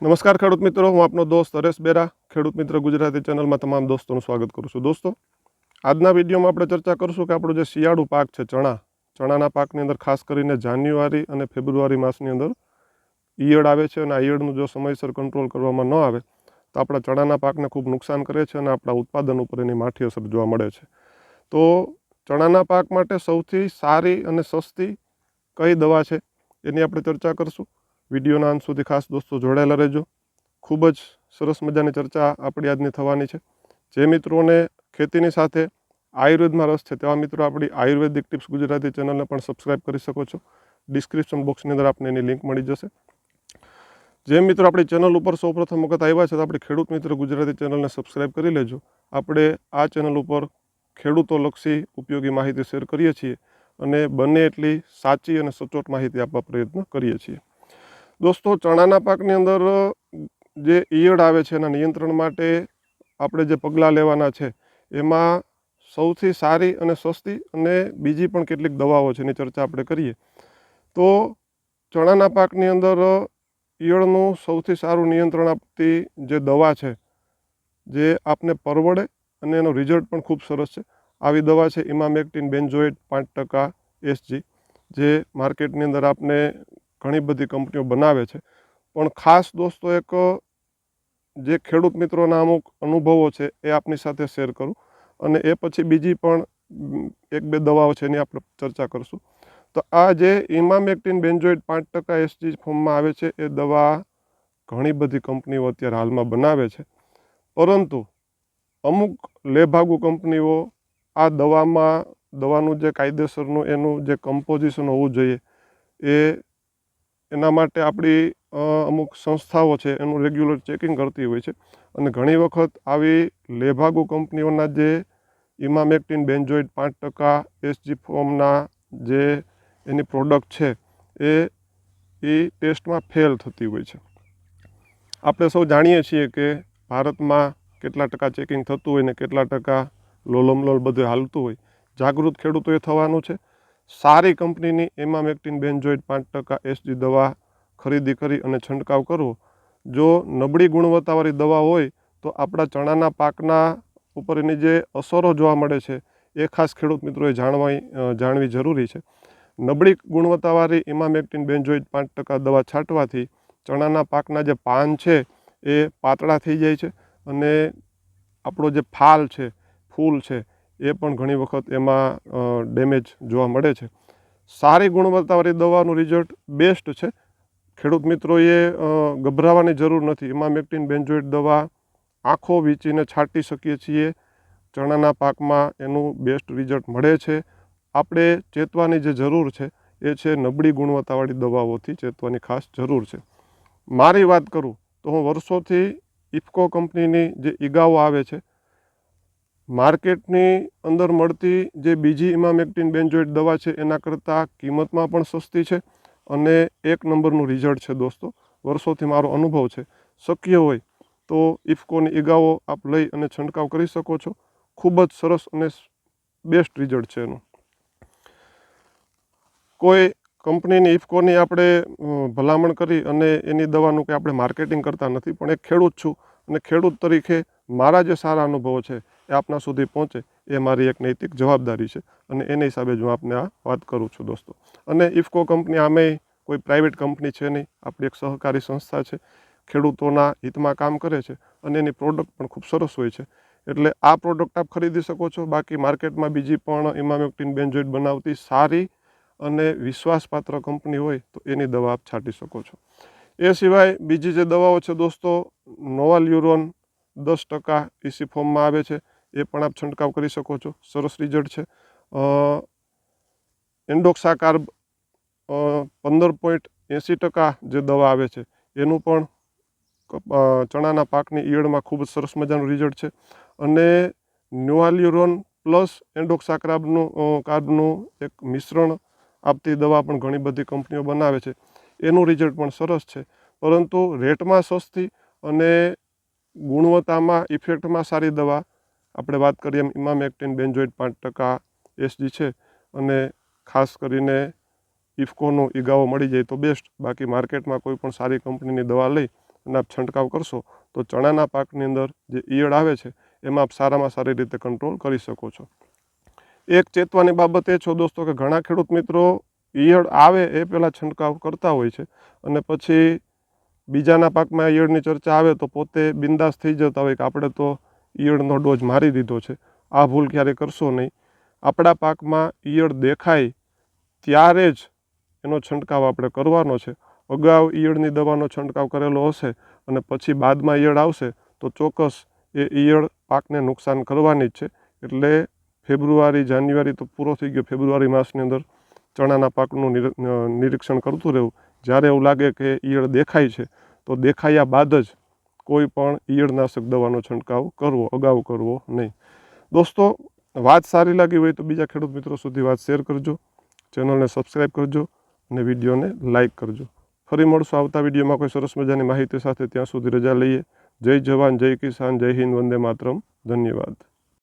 નમસ્કાર ખેડૂત મિત્રો, હું આપનો દોસ્ત હરેશ બેરા, ખેડૂત મિત્ર ગુજરાતી ચેનલમાં તમામ દોસ્તોનું સ્વાગત કરું છું. દોસ્તો, આજના વિડીયોમાં આપણે ચર્ચા કરીશું કે આપણો જે શિયાળુ પાક છે, ચણા, ચણાના પાકની અંદર ખાસ કરીને જાન્યુઆરી અને ફેબ્રુઆરી માસની અંદર ઈયળ આવે છે અને આ ઈયળનું જો સમયસર કંટ્રોલ કરવામાં ન આવે, તો આપણા ચણાના પાકને ખૂબ નુકસાન કરે છે અને આપણા ઉત્પાદન ઉપર એની માઠી અસર જોવા મળે છે. તો ચણાના પાક માટે સૌથી સારી અને સસ્તી કઈ દવા છે, એની આપણે ચર્ચા કરશું. વિડીયોના અંત સુધી ખાસ દોસ્તો જોડાયેલા રહેજો. ખૂબ જ સરસ મજાની ચર્ચા આપણી આજની થવાની છે. જે મિત્રોને ખેતીની સાથે આયુર્વેદમાં રસ છે તેવા મિત્રો આપણી આયુર્વેદિક ટિપ્સ ગુજરાતી ચેનલને પણ સબસ્ક્રાઇબ કરી શકો છો. ડિસ્ક્રિપ્શન બોક્સની અંદર આપને એની લિંક મળી જશે. જે મિત્રો આપણી ચેનલ ઉપર સૌપ્રથમ વખત આવ્યા છે તો આપણે ખેડૂત મિત્ર ગુજરાતી ચેનલને સબસ્ક્રાઇબ કરી લેજો. આપણે આ ચેનલ ઉપર ખેડૂતોલક્ષી ઉપયોગી માહિતી શેર કરીએ છીએ અને બને એટલી સાચી અને સચોટ માહિતી આપવા પ્રયત્ન કરીએ છીએ. દોસ્તો, ચણાના પાકની અંદર જે ઈયળ આવે છે એના નિયંત્રણ માટે આપણે જે પગલાં લેવાના છે, એમાં સૌથી સારી અને સસ્તી અને બીજી પણ કેટલીક દવાઓ છે, એની ચર્ચા આપણે કરીએ. તો ચણાના પાકની અંદર ઈયળનું સૌથી સારું નિયંત્રણ આપતી જે દવા છે, જે આપને પરવડે અને એનો રિઝલ્ટ પણ ખૂબ સરસ છે. આવી દવા છે ઇમામેક્ટિન બેન્ઝોઇડ પાંચ ટકા એસજી જે માર્કેટની અંદર આપને ઘણી બધી કંપનીઓ બનાવે છે. પણ ખાસ દોસ્તો એક જે ખેડૂત મિત્રોના અમુક અનુભવો છે એ આપની સાથે શેર કરું. અને એ પછી બીજી પણ એક બે દવાઓ છે એની આપણે ચર્ચા કરશું. તો આ જે ઇમામેક્ટિન બેન્જોઇડ પાંચ ટકા એસજી ફોર્મમાં આવે છે, એ દવા ઘણી બધી કંપનીઓ અત્યારે હાલમાં બનાવે છે. પરંતુ અમુક લેભાગુ કંપનીઓ આ દવામાં, દવાનું જે કાયદેસરનું એનું જે કમ્પોઝિશન હોવું જોઈએ, એ એના માટે આપણી અમુક સંસ્થાઓ છે, એનું રેગ્યુલર ચેકિંગ કરતી હોય છે. અને ઘણી વખત આવી લેભાગુ કંપનીઓના જે ઇમામેક્ટિન બેન્જોઇડ પાંચ ટકા, એસજી ફોર્મના જે એની પ્રોડક્ટ છે, એ એ ટેસ્ટમાં ફેલ થતી હોય છે. આપણે સૌ જાણીએ છીએ કે ભારતમાં કેટલા ટકા ચેકિંગ થતું હોય ને કેટલા ટકા લોલમલોલ બધું હાલતું હોય. જાગૃત ખેડૂતોએ થવાનું છે. સારી કંપનીની એમામેક્ટિન બેન્ઝોઇડ પાંચ ટકા એસજી દવા ખરીદી કરી અને છંટકાવ કરવો. જો નબળી ગુણવત્તાવાળી દવા હોય, તો આપણા ચણાના પાકના ઉપર એની જે અસરો જોવા મળે છે, એ ખાસ ખેડૂત મિત્રોએ જાણવા જાણવી જરૂરી છે. નબળી ગુણવત્તાવાળી ઇમામેક્ટિન બેન્જોઇડ પાંચ ટકા દવા છાંટવાથી ચણાના પાકના જે પાન છે, એ પાતળા થઈ જાય છે અને આપણો જે ફાલ છે, ફૂલ છે એ પણ ઘણી વખત એમાં ડેમેજ જોવા મળે છે. સારી ગુણવત્તાવાળી દવાનું રિઝલ્ટ બેસ્ટ છે. ખેડૂત મિત્રોએ ગભરાવાની જરૂર નથી. એમાં મેક્ટિન બેન્જોઇડ દવા આંખો વીંચીને છાંટી શકીએ છીએ. ચણાના પાકમાં એનું બેસ્ટ રિઝલ્ટ મળે છે. આપણે ચેતવાની જે જરૂર છે, એ છે નબળી ગુણવત્તાવાળી દવાઓથી ચેતવાની ખાસ જરૂર છે. મારી વાત કરું તો હું વર્ષોથી ઇફકો કંપનીની જે ઈગાઓ આવે છે માર્કેટની અંદર મળતી જે બીજી ઇમામેક્ટિન બેન્જોઇડ દવા છે, એના કરતાં કિંમતમાં પણ સસ્તી છે અને એક નંબરનું રિઝલ્ટ છે દોસ્તો. વર્ષોથી મારો અનુભવ છે. શક્ય હોય તો ઇફકોની ઈગાઓ આપ લઈ અને છંટકાવ કરી શકો છો. ખૂબ જ સરસ અને બેસ્ટ રિઝલ્ટ છે એનું. કોઈ કંપનીની ઇફકોની આપણે ભલામણ કરી અને એની દવાનું કે આપણે માર્કેટિંગ કરતા નથી, પણ એક ખેડૂત છું અને ખેડૂત તરીકે મારા જે સારા અનુભવો છે એ આપના સુધી પહોંચે, એ મારી એક નૈતિક જવાબદારી છે. અને એના હિસાબે જ હું આપને આ વાત કરું છું દોસ્તો. અને ઇફકો કંપની આમે કોઈ પ્રાઇવેટ કંપની છે નહીં. આપણી એક સહકારી સંસ્થા છે. ખેડૂતોના હિતમાં કામ કરે છે અને એની પ્રોડક્ટ પણ ખૂબ સરસ હોય છે. એટલે આ પ્રોડક્ટ આપ ખરીદી શકો છો. બાકી માર્કેટમાં બીજી પણ ઇમામેક્ટિન બેન્ઝોઇડ બનાવતી સારી અને વિશ્વાસપાત્ર કંપની હોય તો એની દવા આપ છાંટી શકો છો. એ સિવાય બીજી જે દવાઓ છે દોસ્તો, નોવાલ્યુરોન દસ ટકા ઇસી ફોર્મમાં આવે છે. એ પણ આપ છંટકાવ કરી શકો છો. સરસ રિઝલ્ટ છે. એન્ડોક્સાકાર્બ પંદર પોઈન્ટ એંસી ટકા જે દવા આવે છે એનું પણ ચણાના પાકની ઈયળમાં ખૂબ જ સરસ મજાનું રિઝલ્ટ છે. અને ન્યુઆલ્યુરોન પ્લસ એન્ડોક્સાક્રાબનું અ, કાર્બનું એક મિશ્રણ આપતી દવા પણ ઘણી બધી કંપનીઓ બનાવે છે. એનું રિઝલ્ટ પણ સરસ છે. પરંતુ રેટમાં સસ્તી અને ગુણવત્તામાં ઇફેક્ટમાં સારી દવા આપણે વાત કરીએ એમ ઇમામેક્ટિન બેન્ઝોઇડ પાંચ ટકા એસજી છે અને ખાસ કરીને ઇફકોનો ઈગાવો મળી જાય તો બેસ્ટ બાકી માર્કેટમાં કોઈ પણ સારી કંપનીની દવા લઈ અને આપ છંટકાવ કરશો તો ચણાના પાકની અંદર જે ઈયળ આવે છે એમાં આપ સારામાં સારી રીતે કંટ્રોલ કરી શકો છો. એક ચેતવાની બાબત એ છો દોસ્તો કે ઘણા ખેડૂત મિત્રો ઈયળ આવે એ પહેલાં છંટકાવ કરતા હોય છે અને પછી બીજાના પાકમાં ઈયળની ચર્ચા આવે તો પોતે બિંદાસ થઈ જતા હોય કે આપણે તો ઈયળનો ડોઝ મારી દીધો છે. આ ભૂલ ક્યારેય કરશો નહીં? આપણા પાકમાં ઈયળ દેખાય ત્યારે જ એનો છંટકાવ આપણે કરવાનો છે. અગાઉ ઈયળની દવાનો છંટકાવ કરેલો હશે અને પછી બાદમાં ઈયળ આવશે, તો ચોક્કસ એ ઈયળ પાકને નુકસાન કરવાની જ છે. એટલે ફેબ્રુઆરી, જાન્યુઆરી તો પૂરો થઈ ગયો. ફેબ્રુઆરી માસની અંદર ચણાના પાકનું નિરીક્ષણ કરતું રહેવું. જ્યારે એવું લાગે કે ઈયળ દેખાય છે, તો દેખાયા બાદ જ કોઈ પણ ઈયળનાશક દવાનો છંટકાવ કરવો, અગાઉ કરવો નહીં. દોસ્તો, વાત સારી લાગી હોય તો બીજા ખેડૂત મિત્રો સુધી વાત શેર કરજો, ચેનલને સબસ્ક્રાઈબ કરજો અને વિડીયોને લાઈક કરજો. ફરી મળશું આવતા વિડીયોમાં કોઈ સરસ મજાની માહિતી સાથે ત્યાં સુધી રજા લઈએ. જય જવાન, જય કિસાન, જય હિન્દ, વંદે માતરમ. ધન્યવાદ.